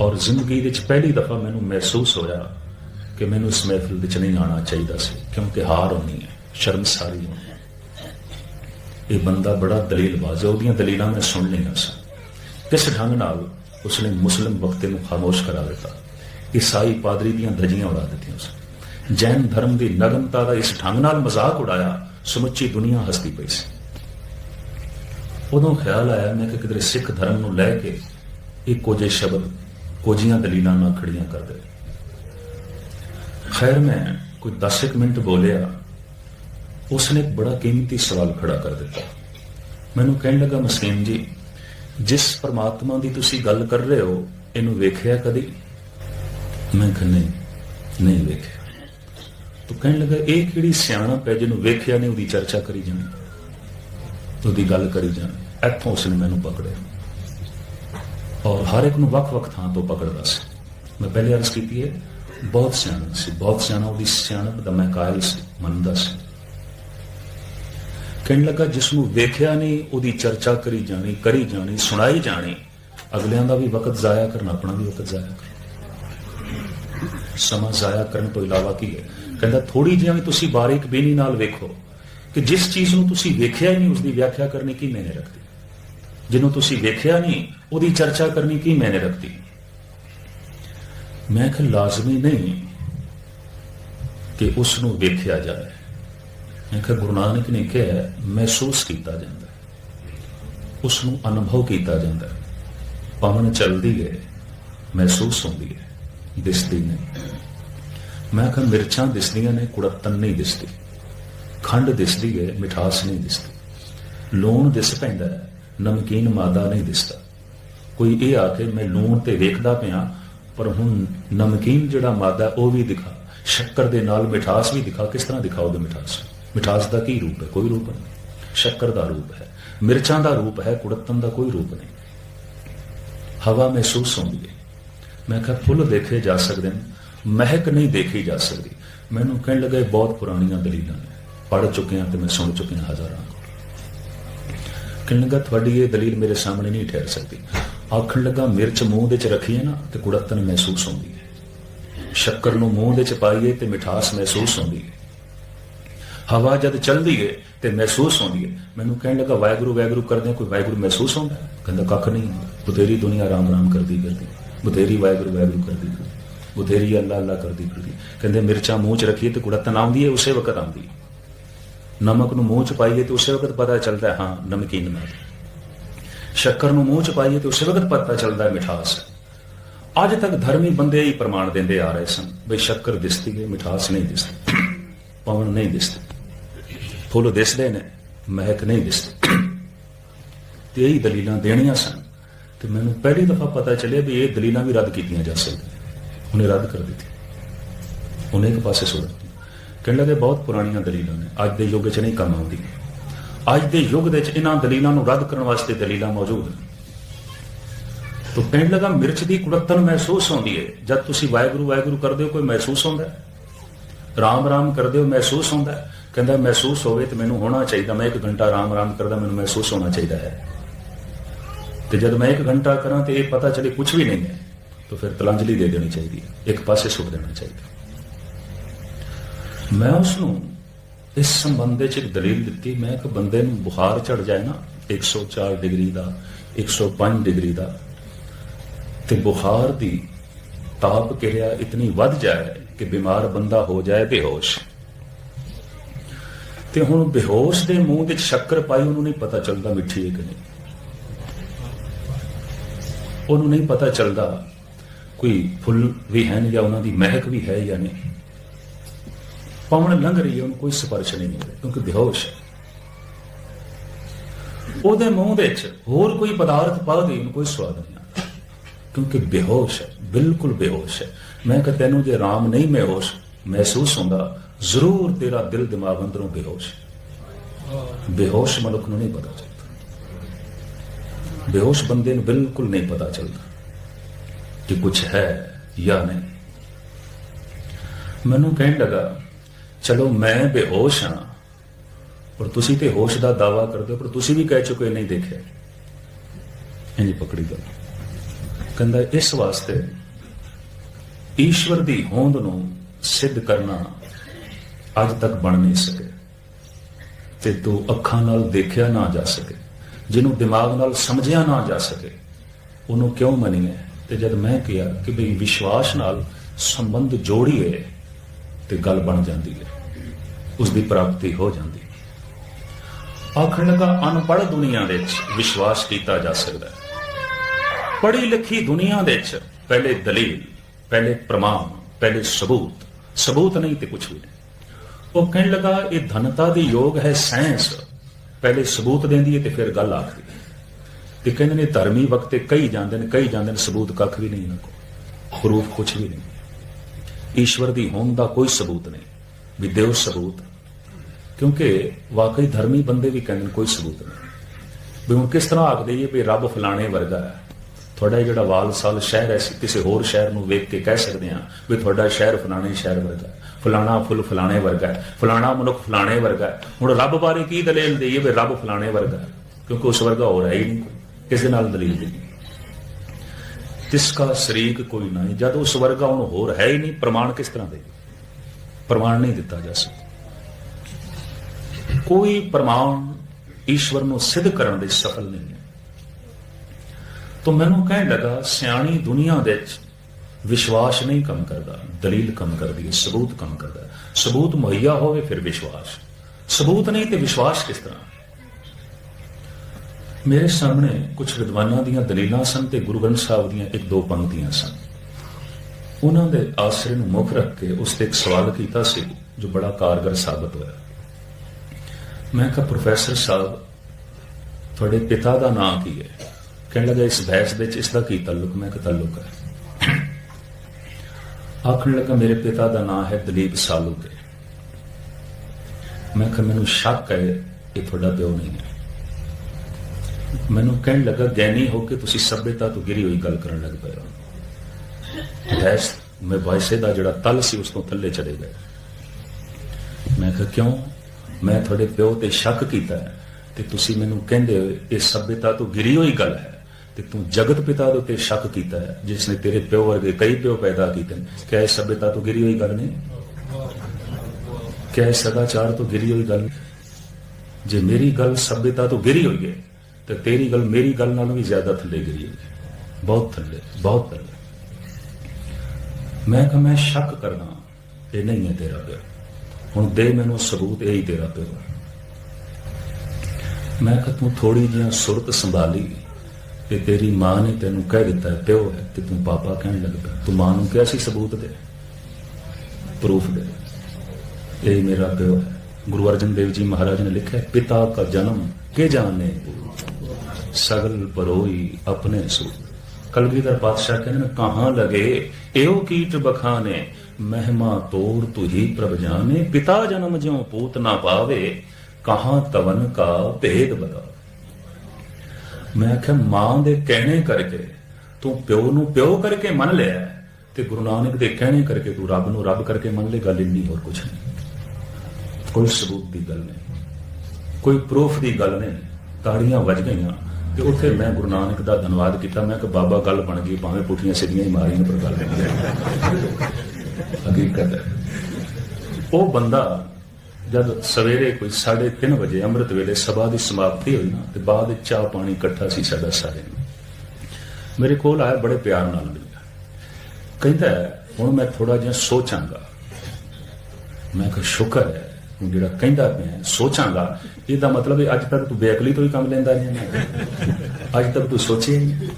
ਔਰ ਜ਼ਿੰਦਗੀ ਵਿੱਚ ਪਹਿਲੀ ਦਫਾ ਮੈਨੂੰ ਮਹਿਸੂਸ ਹੋਇਆ ਕਿ ਮੈਨੂੰ ਇਸ ਮਹਿਫਿਲ ਵਿੱਚ ਨਹੀਂ ਆਉਣਾ ਚਾਹੀਦਾ ਸੀ, ਕਿਉਂਕਿ ਹਾਰ ਹੋਣੀ ਹੈ, ਸ਼ਰਮਸਾਰੀ ਹੋਣੀ ਹੈ। ਇਹ ਬੰਦਾ ਬੜਾ ਦਲੀਲਬਾਜ਼ ਹੈ, ਉਹਦੀਆਂ ਦਲੀਲਾਂ ਮੈਂ ਸੁਣ ਲਈਆਂ ਸਨ। ਕਿਸ ਢੰਗ ਨਾਲ ਉਸਨੇ ਮੁਸਲਿਮ ਵਕਤੇ ਨੂੰ ਖਾਮੋਸ਼ ਕਰਾ ਦਿੱਤਾ? ਈਸਾਈ ਪਾਦਰੀ ਦੀਆਂ ਧਜੀਆਂ ਉਡਾ ਦਿੱਤੀਆਂ ਉਸ ਜੈਨ ਧਰਮ ਦੀ ਨਗਨਤਾ ਦਾ ਇਸ ਢੰਗ ਨਾਲ ਮਜ਼ਾਕ ਉਡਾਇਆ, ਸਮੁੱਚੀ ਦੁਨੀਆ ਹੱਸਦੀ ਪਈ ਸੀ। ਉਦੋਂ ਖਿਆਲ ਆਇਆ ਮੈਂ ਕਿ ਕਿਧਰੇ ਸਿੱਖ ਧਰਮ ਨੂੰ ਲੈ ਕੇ ਇਹ ਕੋਝੇ ਸ਼ਬਦ ਕੋਝੀਆਂ ਦਲੀਲਾਂ ਨਾ ਖੜੀਆਂ ਕਰ ਦੇ। ਖੈਰ, ਮੈਂ ਕੋਈ 10 ਮਿੰਟ ਬੋਲਿਆ, ਉਸਨੇ ਇੱਕ ਬੜਾ ਕੀਮਤੀ ਸਵਾਲ ਖੜਾ ਕਰ ਦਿੱਤਾ। ਮੈਨੂੰ ਕਹਿਣ ਲੱਗਾ, ਮਸਲੀਮ ਜੀ, ਜਿਸ ਪਰਮਾਤਮਾ ਦੀ ਤੁਸੀਂ ਗੱਲ ਕਰ ਰਹੇ ਹੋ, ਇਹਨੂੰ ਵੇਖਿਆ ਕਦੀ? ਮੈਂ ਕਿਹਾ, ਨਹੀਂ ਨਹੀਂ ਵੇਖਿਆ। ਤੂੰ ਕਹਿਣ ਲੱਗਾ, ਇਹ ਕਿਹੜੀ ਸਿਆਣਪ ਹੈ ਜਿਹਨੂੰ ਵੇਖਿਆ ਨਹੀਂ, ਉਹਦੀ ਚਰਚਾ ਕਰੀ ਜਾਣੀ, ਉਹਦੀ ਗੱਲ ਕਰੀ ਜਾਣੀ, ਇੱਥੋਂ ਉਸਨੇ ਮੈਨੂੰ ਪਕੜਿਆ। ਔਰ ਹਰ ਇੱਕ ਨੂੰ ਵੱਖ-ਵੱਖ ਥਾਂ ਤੋਂ ਪਕੜਦਾ ਸੀ ਮੈਂ ਪਹਿਲੇ ਅਰਜ਼ ਕੀਤੀ ਹੈ, ਬਹੁਤ ਸਿਆਣਾ ਸੀ, ਬਹੁਤ ਸਿਆਣਾ, ਉਹਦੀ ਸਿਆਣਪ ਦਾ ਮੈਂ ਕਾਇਲ ਸੀ, ਮੰਨਦਾ ਸੀ। ਕਹਿਣ ਲੱਗਾ, ਜਿਸ ਨੂੰ ਵੇਖਿਆ ਨਹੀਂ, ਉਹਦੀ ਚਰਚਾ ਕਰੀ ਜਾਣੀ ਕਰੀ ਜਾਣੀ, ਸੁਣਾਈ ਜਾਣੀ, ਅਗਲਿਆਂ ਦਾ ਵੀ ਵਕਤ ਜ਼ਾਇਆ ਕਰਨਾ, ਆਪਣਾ ਵੀ ਵਕਤ ਜ਼ਾਇਆ ਕਰਨਾ। ਸਮਾਂ ਜ਼ਾਇਆ ਕਰਨ ਤੋਂ ਇਲਾਵਾ ਕੀ ਹੈ? ਕਹਿੰਦਾ ਥੋੜੀ ਜਿਹੀ ਵੀ ਤੁਸੀਂ ਬਾਰੀਕ ਬੇਨੀ ਨਾਲ ਵੇਖੋ, ਕਿ ਜਿਸ ਚੀਜ਼ ਨੂੰ ਤੁਸੀਂ ਵੇਖਿਆ ਹੀ ਨਹੀਂ ਉਸ ਦੀ ਵਿਆਖਿਆ ਕਰਨੀ ਕੀ ਮੈਨੇ ਰੱਖਦੀ? ਜਿਹਨੂੰ ਤੁਸੀਂ ਵੇਖਿਆ ਨਹੀਂ, ਉਹਦੀ ਚਰਚਾ ਕਰਨੀ ਕੀ ਮੈਨੇ ਰੱਖਦੀ ਮੈਂ ਕਿ ਲਾਜ਼ਮੀ ਨਹੀਂ ਕਿ ਉਸ ਨੂੰ ਵੇਖਿਆ ਜਾਏ ਮੈਂ ਕਿ ਗੁਰੂ ਨਾਨਕ ਨੇ ਕਿਹਾ, ਮਹਿਸੂਸ ਕੀਤਾ ਜਾਂਦਾ। ਹੈ। ਉਸ ਨੂੰ ਅਨੁਭਵ ਕੀਤਾ ਜਾਂਦਾ। ਪਵਨ ਚੱਲਦੀ ਹੈ, ਮਹਿਸੂਸ ਹੁੰਦੀ ਹੈ, ਦਿਸਦੀ ਨਹੀਂ। ਮੈਂ ਕਿਹਾ ਮਿਰਚਾਂ ਦਿਸਦੀਆਂ ਨੇ ਕੁੜੱਤਨ ਨਹੀਂ ਦਿਸਦੀ। ਖੰਡ ਦਿਸਦੀ ਹੈ, ਮਿਠਾਸ ਨਹੀਂ ਦਿਸਦੀ। ਲੂਣ ਦਿਸ ਪੈਂਦਾ ਹੈ। ਨਮਕੀਨ ਮਾਦਾ ਨਹੀਂ ਦਿਸਦਾ। ਕੋਈ ਇਹ ਆ ਕੇ ਮੈਂ ਲੂਣ ਤੇ ਵੇਖਦਾ ਪਿਆ, ਪਰ ਹੁਣ ਨਮਕੀਨ ਜਿਹੜਾ ਮਾਦਾ ਉਹ ਵੀ ਦਿਖਾ। ਸ਼ੱਕਰ ਦੇ ਨਾਲ ਮਿਠਾਸ ਵੀ ਦਿਖਾ। ਕਿਸ ਤਰ੍ਹਾਂ ਦਿਖਾਓਗੇ ਮਿਠਾਸ? ਮਿਠਾਸ ਦਾ ਕੀ ਰੂਪ ਹੈ? ਕੋਈ ਰੂਪ ਨਹੀਂ। ਸ਼ੱਕਰ ਦਾ ਰੂਪ ਹੈ। ਮਿਰਚਾਂ ਦਾ ਰੂਪ ਹੈ ਕੁੜੱਤਨ ਦਾ ਕੋਈ ਰੂਪ ਨਹੀਂ। ਹਵਾ ਮਹਿਸੂਸ ਹੁੰਦੀ ਹੈ। ਮੈਂ ਕਿਹਾ, ਫੁੱਲ ਦੇਖੇ ਜਾ ਸਕਦੇ ਨੇ, ਮਹਿਕ ਨਹੀਂ ਦੇਖੀ ਜਾ ਸਕਦੀ। ਮੈਨੂੰ ਕਹਿਣ ਲੱਗਾ, ਇਹ ਬਹੁਤ ਪੁਰਾਣੀਆਂ ਦਲੀਲਾਂ ਨੇ। ਪੜ੍ਹ ਚੁੱਕਿਆ ਹਾਂ ਤੇ ਮੈਂ ਸੁਣ ਚੁੱਕਿਆ ਹਾਂ ਹਜ਼ਾਰਾਂ ਕਹਿਣ ਲੱਗਾ ਤੁਹਾਡੀ ਇਹ ਦਲੀਲ ਮੇਰੇ ਸਾਹਮਣੇ ਨਹੀਂ ਠਹਿਰ ਸਕਦੀ। ਆਖਣ ਲੱਗਾ ਮਿਰਚ ਮੂੰਹ ਦੇ ਚ ਰੱਖੀਏ ਨਾ, ਤੇ ਕੁੜੱਤਨ ਮਹਿਸੂਸ ਹੁੰਦੀ ਹੈ। ਸ਼ੱਕਰ ਨੂੰ ਮੂੰਹ ਦੇ ਚ ਪਾਈਏ ਤੇ ਮਿਠਾਸ ਮਹਿਸੂਸ ਹੁੰਦੀ ਹੈ। ਹਵਾ ਜਦ ਚੱਲਦੀ ਹੈ ਤੇ ਮਹਿਸੂਸ ਹੁੰਦੀ ਹੈ ਮੈਨੂੰ ਕਹਿਣ ਲੱਗਾ, ਵਾਹਿਗੁਰੂ ਵਾਹਿਗੁਰੂ ਕਰਦੇ ਕੋਈ ਵਾਹਿਗੁਰੂ ਮਹਿਸੂਸ ਹੁੰਦਾ ਕਹਿੰਦਾ, ਕੱਖ ਨਹੀਂ। ਬਥੇਰੀ ਦੁਨੀਆ ਰਾਮ ਰਾਮ ਕਰਦੀ ਫਿਰਦੀ ਬਥੇਰੀ ਵਾਹਿਗੁਰੂ ਵਾਹਿਗੁਰੂ ਕਰਦੀ ਫਿਰਦੀ ਬਥੇਰੀ ਅੱਲਾ ਅੱਲਾ ਕਰਦੀ ਫਿਰਦੀ ਕਹਿੰਦੇ, ਮਿਰਚਾਂ ਮੂੰਹ ਚ ਰੱਖੀਏ ਤੇ ਕੁੜੱਤਨ ਆਉਂਦੀ ਹੈ ਉਸੇ ਵਕਤ ਆਉਂਦੀ ਹੈ ਨਮਕ ਨੂੰ ਮੂੰਹ ਚ ਪਾਈਏ ਤੇ ਉਸੇ ਵਕਤ ਪਤਾ ਚੱਲਦਾ, ਹਾਂ, ਨਮਕੀਨ ਨਾਲ। ਸ਼ੱਕਰ ਨੂੰ ਮੂੰਹ ਚ ਪਾਈਏ ਤੇ ਉਸੇ ਵਕਤ ਪਤਾ ਚੱਲਦਾ ਮਿਠਾਸ। ਅੱਜ ਤੱਕ ਧਰਮੀ ਬੰਦੇ ਹੀ ਪ੍ਰਮਾਣ ਦਿੰਦੇ ਆ ਰਹੇ ਸਨ, ਬਈ ਸ਼ੱਕਰ ਦਿਸਦੀ ਹੈ, ਮਿਠਾਸ ਨਹੀਂ ਦਿਸਦੀ। ਪਵਨ ਨਹੀਂ ਦਿਸਦੀ। ਫੁੱਲ ਦਿਸਦੇ ਨੇ, ਮਹਿਕ ਨਹੀਂ ਦਿਸਦੀ। ਤੇ ਇਹੀ ਦਲੀਲਾਂ ਦੇਣੀਆਂ ਸਨ। ਤੇ ਮੈਨੂੰ ਪਹਿਲੀ ਦਫਾ ਪਤਾ ਚੱਲਿਆ ਵੀ ਇਹ ਦਲੀਲਾਂ ਵੀ ਰੱਦ ਕੀਤੀਆਂ ਜਾ ਸਕਦੀਆਂ ਉਹਨੇ ਰੱਦ ਕਰ ਦਿੱਤੀ। ਉਹਨੇ ਇੱਕ ਪਾਸੇ ਸੁੱਟ ਕਹਿਣ ਲੱਗੇ ਬਹੁਤ ਪੁਰਾਣੀਆਂ ਦਲੀਲਾਂ ਨੇ। ਅੱਜ ਦੇ ਯੁੱਗ 'ਚ ਨਹੀਂ ਕੰਮ ਆਉਂਦੀ। ਅੱਜ ਦੇ ਯੁੱਗ ਦੇ ਵਿੱਚ ਇਹਨਾਂ ਦਲੀਲਾਂ ਨੂੰ ਰੱਦ ਕਰਨ ਵਾਸਤੇ ਦਲੀਲਾਂ ਮੌਜੂਦ ਨੇ। ਤੋ ਕਹਿਣ ਲੱਗਾ, ਮਿਰਚ ਦੀ ਕੁੜੱਤਨ ਮਹਿਸੂਸ ਹੁੰਦੀ ਹੈ ਜਦ ਤੁਸੀਂ ਵਾਹਿਗੁਰੂ ਵਾਹਿਗੁਰੂ ਕਰਦੇ ਹੋ, ਕੋਈ ਮਹਿਸੂਸ ਹੁੰਦਾ ਰਾਮ ਰਾਮ ਕਰਦੇ ਹੋ, ਮਹਿਸੂਸ ਹੁੰਦਾ ਕਹਿੰਦਾ, ਮਹਿਸੂਸ ਹੋਵੇ ਤੇ ਮੈਨੂੰ ਹੋਣਾ ਚਾਹੀਦਾ। ਮੈਂ ਇੱਕ ਘੰਟਾ ਰਾਮ ਰਾਮ ਕਰਦਾ, ਮੈਨੂੰ ਮਹਿਸੂਸ ਹੋਣਾ ਚਾਹੀਦਾ ਹੈ। ਤੇ ਜਦ ਮੈਂ ਇੱਕ ਘੰਟਾ ਕਰਾਂ ਤੇ ਇਹ ਪਤਾ ਚਲੇ ਕੁਝ ਵੀ ਨਹੀਂ ਹੈ, ਤਾਂ ਫਿਰ ਤਲੰਜਲੀ ਦੇ ਦੇਣੀ ਚਾਹੀਦੀ ਹੈ। ਇੱਕ ਪਾਸੇ ਸੁੱਟ ਦੇਣਾ ਚਾਹੀਦਾ। ਮੈਂ ਉਸ ਨੂੰ ਇਸ ਸੰਬੰਧ ਵਿੱਚ ਇੱਕ ਦਲੀਲ ਦਿੱਤੀ। ਮੈਂ ਕਿ ਬੰਦੇ ਨੂੰ ਬੁਖਾਰ ਚੜ ਜਾਏ ਨਾ 104 ਡਿਗਰੀ ਦਾ 105 ਡਿਗਰੀ ਦਾ, ਤੇ ਬੁਖਾਰ ਦੀ ਤਾਪ ਕਿਰਿਆ ਇਤਨੀ ਵੱਧ ਜਾਏ ਕਿ ਬਿਮਾਰ ਬੰਦਾ ਹੋ ਜਾਏ ਬੇਹੋਸ਼। ਤੇ ਹੁਣ ਬੇਹੋਸ਼ ਦੇ ਮੂੰਹ ਵਿੱਚ ਸ਼ੱਕਰ ਪਾਈ ਉਹਨੂੰ ਨਹੀਂ ਪਤਾ ਚੱਲਦਾ ਮਿੱਠੀ ਹੈ ਕਿ ਨਹੀਂ। ਉਹਨੂੰ ਨਹੀਂ ਪਤਾ ਚੱਲਦਾ ਕੋਈ ਫੁੱਲ ਵੀ ਹੈ ਜਾਂ ਉਹਨਾਂ ਦੀ ਮਹਿਕ ਵੀ ਹੈ ਜਾਂ ਨਹੀਂ। ਪਵਨ ਲੰਘ ਰਹੀ ਹੈ, ਉਹਨੂੰ ਕੋਈ ਸਪਰਸ਼ ਨਹੀਂ ਮਿਲ ਰਿਹਾ, ਕਿਉਂਕਿ ਬੇਹੋਸ਼ ਹੈ। ਉਹਦੇ ਮੂੰਹ ਦੇ ਵਿੱਚ ਹੋਰ ਕੋਈ ਪਦਾਰਥ ਪਾ ਦੇ ਉਹਨੂੰ ਕੋਈ ਸਵਾਦ ਨਹੀਂ ਆਉਂਦਾ। ਕਿਉਂਕਿ ਬੇਹੋਸ਼ ਹੈ, ਬਿਲਕੁਲ ਬੇਹੋਸ਼ ਹੈ। ਮੈਂ ਕਿ ਤੈਨੂੰ ਜੇ ਰਾਮ ਨਹੀਂ ਬੇਹੋਸ਼ ਮਹਿਸੂਸ ਹੁੰਦਾ, ਜ਼ਰੂਰ ਤੇਰਾ ਦਿਲ ਦਿਮਾਗ ਅੰਦਰੋਂ ਬੇਹੋਸ਼ ਬੇਹੋਸ਼ ਮਨੁੱਖ ਨੂੰ ਨਹੀਂ ਪਤਾ ਚੱਲਦਾ। ਬੇਹੋਸ਼ ਬੰਦੇ ਨੂੰ ਬਿਲਕੁਲ ਨਹੀਂ ਪਤਾ ਚੱਲਦਾ ਕਿ ਕੁਝ ਹੈ ਜਾਂ ਨਹੀਂ। ਮੈਨੂੰ ਕਹਿਣ ਲੱਗਾ ਚਲੋ ਮੈਂ ਬੇਹੋਸ਼ ਹਾਂ। ਪਰ ਤੁਸੀਂ ਤੇ ਹੋਸ਼ ਦਾ ਦਾਵਾ ਕਰਦੇ ਹੋ, ਪਰ ਤੁਸੀਂ ਵੀ ਕਹਿ ਚੁੱਕੇ ਨਹੀਂ ਦੇਖਿਆ। ਇੰਨੀ ਪਕੜੀ ਗੱਲ। ਕਹਿੰਦਾ, ਇਸ ਵਾਸਤੇ ਈਸ਼ਵਰ ਦੀ ਹੋਂਦ ਨੂੰ ਸਿੱਧ ਕਰਨਾ ਅੱਜ ਤੱਕ ਬਣ ਨਹੀਂ ਸਕੇ ਤੇ ਤੂੰ ਅੱਖਾਂ ਨਾਲ ਦੇਖਿਆ ਨਾ ਜਾ ਸਕੇ, ਜਿਹਨੂੰ ਦਿਮਾਗ ਨਾਲ ਸਮਝਿਆ ਨਾ ਜਾ ਸਕੇ, ਉਹਨੂੰ ਕਿਉਂ ਮੰਨੀਏ? ਤੇ ਜਦ ਮੈਂ ਕਿਹਾ ਕਿ ਬਈ ਵਿਸ਼ਵਾਸ ਨਾਲ ਸੰਬੰਧ ਜੋੜੀਏ ਤੇ ਗੱਲ ਬਣ ਜਾਂਦੀ ਹੈ। ਉਸ ਦੀ ਪ੍ਰਾਪਤੀ ਹੋ ਜਾਂਦੀ। ਹੈ ਆਖਣ ਲੱਗਾ, ਅਨਪੜ੍ਹ ਦੁਨੀਆ ਦੇ ਵਿੱਚ ਵਿਸ਼ਵਾਸ ਕੀਤਾ ਜਾ ਸਕਦਾ ਹੈ। ਪੜ੍ਹੀ ਲਿਖੀ ਦੁਨੀਆ ਦੇ ਵਿੱਚ ਪਹਿਲੇ ਦਲੀਲ, ਪਹਿਲੇ ਪ੍ਰਮਾਣ, ਪਹਿਲੇ ਸਬੂਤ ਸਬੂਤ ਨਹੀਂ ਤੇ ਕੁਝ ਵੀ ਨਹੀਂ। ਉਹ ਕਹਿਣ ਲੱਗਾ, ਇਹ ਧਨਤਾ ਦੀ ਯੋਗ ਹੈ ਸਾਇੰਸ। ਪਹਿਲੇ ਸਬੂਤ ਦਿੰਦੀ ਹੈ ਤੇ ਫਿਰ ਗੱਲ ਆਖਦੀ ਹੈ। ਤੇ ਕਹਿੰਦੇ ਨੇ, ਧਰਮੀ ਵਕਤੇ ਕਈ ਜਾਂਦੇ ਨੇ, ਕਈ ਜਾਂਦੇ ਨੇ, ਸਬੂਤ ਕੱਖ ਵੀ ਨਹੀਂ ਇਹਨਾਂ ਕੋਲ। ਪ੍ਰੂਫ ਕੁਝ ਵੀ ਨਹੀਂ। ਈਸ਼ਵਰ ਦੀ ਹੋਂਦ ਦਾ ਕੋਈ ਸਬੂਤ ਨਹੀਂ। ਵੀ ਦਿਓ ਸਬੂਤ। ਕਿਉਂਕਿ ਵਾਕਈ ਧਰਮੀ ਬੰਦੇ ਵੀ ਕਹਿੰਦੇ ਕੋਈ ਸਬੂਤ ਨਹੀਂ। ਵੀ ਹੁਣ ਕਿਸ ਤਰ੍ਹਾਂ ਆਖ ਦਈਏ ਵੀ ਰੱਬ ਫਲਾਣੇ ਵਰਗਾ ਹੈ। ਤੁਹਾਡਾ ਇਹ ਜਿਹੜਾ ਵਾਲਸਾਲ ਸ਼ਹਿਰ ਹੈ, ਅਸੀਂ ਕਿਸੇ ਹੋਰ ਸ਼ਹਿਰ ਨੂੰ ਵੇਖ ਕੇ ਕਹਿ ਸਕਦੇ ਹਾਂ ਵੀ ਤੁਹਾਡਾ ਸ਼ਹਿਰ ਫਲਾਣੇ ਸ਼ਹਿਰ ਵਰਗਾ ਫਲਾਣਾ ਫੁੱਲ ਫਲਾਣੇ ਵਰਗਾ ਹੈ। ਫਲਾਣਾ ਮਨੁੱਖ ਫਲਾਣੇ ਵਰਗਾ ਹੈ। ਹੁਣ ਰੱਬ ਬਾਰੇ ਕੀ ਦਲੀਲ ਦੇਈਏ ਵੀ ਰੱਬ ਫਲਾਣੇ ਵਰਗਾ ਹੈ? ਕਿਉਂਕਿ ਉਸ ਵਰਗਾ ਹੋਰ ਹੈ ਹੀ ਨਹੀਂ ਕਿਸ ਦੇ ਨਾਲ ਦਲੀਲ ਦੇਈਏ ਤਿਸ ਕਾ ਸ਼ਰੀਕ ਕੋਈ ਨਹੀਂ ਜਦ ਉਸ ਵਰਗਾ ਹੁਣ ਹੋਰ ਹੈ ਹੀ ਨਹੀਂ, ਪ੍ਰਮਾਣ ਕਿਸ ਤਰ੍ਹਾਂ ਦੇ ਪ੍ਰਮਾਣ ਨਹੀਂ ਦਿੱਤਾ ਜਾ ਸਕਦਾ। ਕੋਈ ਪ੍ਰਮਾਣ ਈਸ਼ਵਰ ਨੂੰ ਸਿੱਧ ਕਰਨ ਦੇ ਸਫਲ ਨਹੀਂ ਹੈ। ਤਾਂ ਮੈਨੂੰ ਕਹਿਣ ਲੱਗਾ, ਸਿਆਣੀ ਦੁਨੀਆ ਦੇ ਵਿੱਚ ਵਿਸ਼ਵਾਸ ਨਹੀਂ ਕੰਮ ਕਰਦਾ। ਦਲੀਲ ਕੰਮ ਕਰਦੀ ਹੈ, ਸਬੂਤ ਕੰਮ ਕਰਦਾ ਸਬੂਤ ਮੁਹੱਈਆ ਹੋਵੇ ਫਿਰ ਵਿਸ਼ਵਾਸ। ਸਬੂਤ ਨਹੀਂ ਤੇ ਵਿਸ਼ਵਾਸ ਕਿਸ ਤਰ੍ਹਾਂ? ਮੇਰੇ ਸਾਹਮਣੇ ਕੁਝ ਵਿਦਵਾਨਾਂ ਦੀਆਂ ਦਲੀਲਾਂ ਸਨ ਤੇ ਗੁਰੂ ਗ੍ਰੰਥ ਸਾਹਿਬ ਦੀਆਂ ਇੱਕ ਦੋ ਪੰਕਤੀਆਂ ਸਨ। ਉਹਨਾਂ ਦੇ ਆਸਰੇ ਨੂੰ ਮੁੱਖ ਰੱਖ ਕੇ ਉਸ ਤੇ ਇੱਕ ਸਵਾਲ ਕੀਤਾ ਸੀ, ਜੋ ਬੜਾ ਕਾਰਗਰ ਸਾਬਤ ਹੋਇਆ। ਮੈਂ ਕਿਹਾ, ਪ੍ਰੋਫੈਸਰ ਸਾਹਿਬ, ਤੁਹਾਡੇ ਪਿਤਾ ਦਾ ਨਾਮ ਕੀ ਹੈ? ਕਹਿਣ ਲੱਗਾ, ਇਸ ਬਹਿਸ ਵਿੱਚ ਇਸ ਦਾ ਕੀ ਤਾਲੁਕ? ਮੈਂ ਕਿਹਾ, ਤਾਲੁਕ ਹੈ। ਆਖਣ ਲੱਗਾ, ਮੇਰੇ ਪਿਤਾ ਦਾ ਨਾਮ ਹੈ ਦਲੀਪ ਸਾਲੂਕੇ। ਮੈਂ ਕਿਹਾ, ਮੈਨੂੰ ਸ਼ੱਕ ਹੈ ਇਹ ਤੁਹਾਡਾ ਪਿਓ ਨਹੀਂ ਹੈ। ਮੈਨੂੰ ਕਹਿਣ ਲੱਗਾ ਗਿਆਨੀ ਹੋ ਕੇ ਤੁਸੀਂ ਸਭਿਅਤਾ ਤੋਂ ਗਿਰੀ ਹੋਈ ਗੱਲ ਕਰਨ ਲੱਗ ਪਏ ਹੋ। ਬਹਿਸ ਮੈਂ ਵਾਇਸੇ ਦਾ ਜਿਹੜਾ ਤਲ ਸੀ, ਉਸ ਤੋਂ ਥੱਲੇ ਚਲੇ ਗਏ। ਮੈਂ ਕਿਹਾ, ਕਿਉਂ? ਮੈਂ ਤੁਹਾਡੇ ਪਿਓ ਤੇ ਸ਼ੱਕ ਕੀਤਾ ਤੇ ਤੁਸੀਂ ਮੈਨੂੰ ਕਹਿੰਦੇ ਹੋ, ਇਹ ਸਭਿਅਤਾ ਤੋਂ ਗਿਰੀ ਹੋਈ ਗੱਲ ਹੈ ਤੇ ਤੂੰ ਜਗਤ ਪਿਤਾ ਦੇ ਉੱਤੇ ਸ਼ੱਕ ਕੀਤਾ ਹੈ, ਜਿਸ ਨੇ ਤੇਰੇ ਪਿਓ ਵਰਗੇ ਕਈ ਪਿਓ ਪੈਦਾ ਕੀਤੇ ਨੇ। ਕਿਆ ਇਹ ਸਭਿਅਤਾ ਤੋਂ ਗਿਰੀ ਹੋਈ ਗੱਲ ਨਹੀਂ? ਕਿਆ ਇਹ ਸਦਾਚਾਰ ਤੋਂ ਗਿਰੀ ਹੋਈ ਗੱਲ ਜੇ ਮੇਰੀ ਗੱਲ ਸਭਿਅਤਾ ਤੋਂ ਗਿਰੀ ਹੋਈ ਹੈ, ਤੇ ਤੇਰੀ ਗੱਲ ਮੇਰੀ ਗੱਲ ਨਾਲੋਂ ਵੀ ਜ਼ਿਆਦਾ ਥੱਲੇ ਗਿਰੀ ਹੋਈ ਬਹੁਤ ਥੱਲੇ ਬਹੁਤ ਥੱਲੇ। ਮੈਂ ਕਿਹਾ, ਮੈਂ ਸ਼ੱਕ ਕਰਦਾ ਇਹ ਨਹੀਂ ਹੈ ਤੇਰਾ ਪਿਓ। ਹੁਣ ਦੇ ਮੈਨੂੰ ਸਬੂਤ ਇਹ ਹੀ ਤੇਰਾ ਪਿਓ ਮੈਂ ਕਿਹਾ, ਤੂੰ ਥੋੜੀ ਜਿਹੀ ਸੁਰਤ ਸੰਭਾਲੀ ਤੇ ਤੇਰੀ ਮਾਂ ਨੇ ਤੈਨੂੰ ਕਹਿ ਦਿੱਤਾ ਪਿਓ ਹੈ, ਤੇ ਤੂੰ ਪਾਪਾ ਕਹਿਣ ਲੱਗ ਪਿਆ। ਤੂੰ ਮਾਂ ਨੂੰ ਕਿਹਾ ਸੀ ਸਬੂਤ ਦੇ? ਪ੍ਰੂਫ ਦੇ। ਇਹ ਮੇਰਾ ਪਿਓ ਹੈ। ਗੁਰੂ ਅਰਜਨ ਦੇਵ ਜੀ ਮਹਾਰਾਜ ਨੇ ਲਿਖਿਆ, ਪਿਤਾ ਦਾ ਜਨਮ ਕੇ ਜਾਣੇ ਸਗਲ ਪਰੋਈ ਆਪਣੇ ਸੂ ਕਲਗੀਧਰ ਪਾਤਸ਼ਾਹ ਕਹਿੰਦੇ ਨੇ, ਕਹਾਂ ਲਗੇ ਇਹੋ ਕੀਟ ਬਖਾਨੇ, ਮਹਿਮਾ ਤੋੜ ਤੁਹੀ ਪ੍ਰਭ ਜਾਣੇ, ਪਿਤਾ ਜਨਮ ਜਿਉ ਪੂਤ ਨਾ ਪਾਵੇ, ਕਹਾਂ ਤਵਨ ਕਾ ਭੇਦ ਬਤਾ ਮੈਂ ਆਖਿਆ, ਮਾਂ ਦੇ ਕਹਿਣੇ ਕਰਕੇ, ਤੂੰ ਪਿਓ ਨੂੰ ਪਿਓ ਕਰਕੇ ਮੰਨ ਲਿਆ, ਤੇ ਗੁਰੂ ਨਾਨਕ ਦੇ ਕਹਿਣੇ ਕਰਕੇ ਤੂੰ ਰੱਬ ਨੂੰ ਰੱਬ ਕਰਕੇ ਮੰਨ ਲੈ ਗੱਲ ਇੰਨੀ ਹੋਰ ਕੁਝ ਨਹੀਂ। ਕੋਈ ਸਬੂਤ ਦੀ ਗੱਲ ਨਹੀਂ, ਕੋਈ ਪ੍ਰੂਫ ਦੀ ਗੱਲ ਨਹੀਂ, ਤਾੜੀਆਂ ਵੱਜ ਗਈਆਂ ਤੇ ਉੱਥੇ ਮੈਂ ਗੁਰੂ ਨਾਨਕ ਦਾ ਧੰਨਵਾਦ ਕੀਤਾ। ਮੈਂ ਕਿ ਬਾਬਾ, ਗੱਲ ਬਣ ਗਈ, ਭਾਵੇਂ ਪੁੱਠੀਆਂ ਸਿੱਧੀਆਂ ਹੀ ਮਾਰੀਆਂ ਪਰ ਗੱਲ ਬਣ ਗਈ। ਹਕੀਕਤ ਹੈ। ਉਹ ਬੰਦਾ ਜਦ ਸਵੇਰੇ ਕੋਈ 3:30 ਵਜੇ ਅੰਮ੍ਰਿਤ ਵੇਲੇ ਸਭਾ ਦੀ ਸਮਾਪਤੀ ਹੋਈ ਨਾ, ਤੇ ਬਾਅਦ ਚਾਹ ਪਾਣੀ ਇਕੱਠਾ ਸੀ ਸਾਡਾ ਸਾਰੇ ਨੂੰ। ਮੇਰੇ ਕੋਲ ਆਇਆ, ਬੜੇ ਪਿਆਰ ਨਾਲ ਮਿਲਿਆ। ਕਹਿੰਦਾ, ਹੁਣ ਮੈਂ ਥੋੜਾ ਜਿਹਾ ਸੋਚਾਂਗਾ। ਮੈਂ ਕਿਹਾ, ਸ਼ੁਕਰ ਹੈ ਜਿਹੜਾ ਕਹਿੰਦਾ ਪਿਆ, ਸੋਚਾਂਗਾ। ਇਹਦਾ ਮਤਲਬ ਹੈ ਅੱਜ ਤੱਕ ਤੂੰ ਬੇਅਕਲੀ ਤੋਂ ਹੀ ਕੰਮ ਲੈਂਦਾ ਰਿਹਾ ਨਾ। ਅੱਜ ਤੱਕ ਤੂੰ ਸੋਚਿਆ ਹੀ ਨਹੀਂ।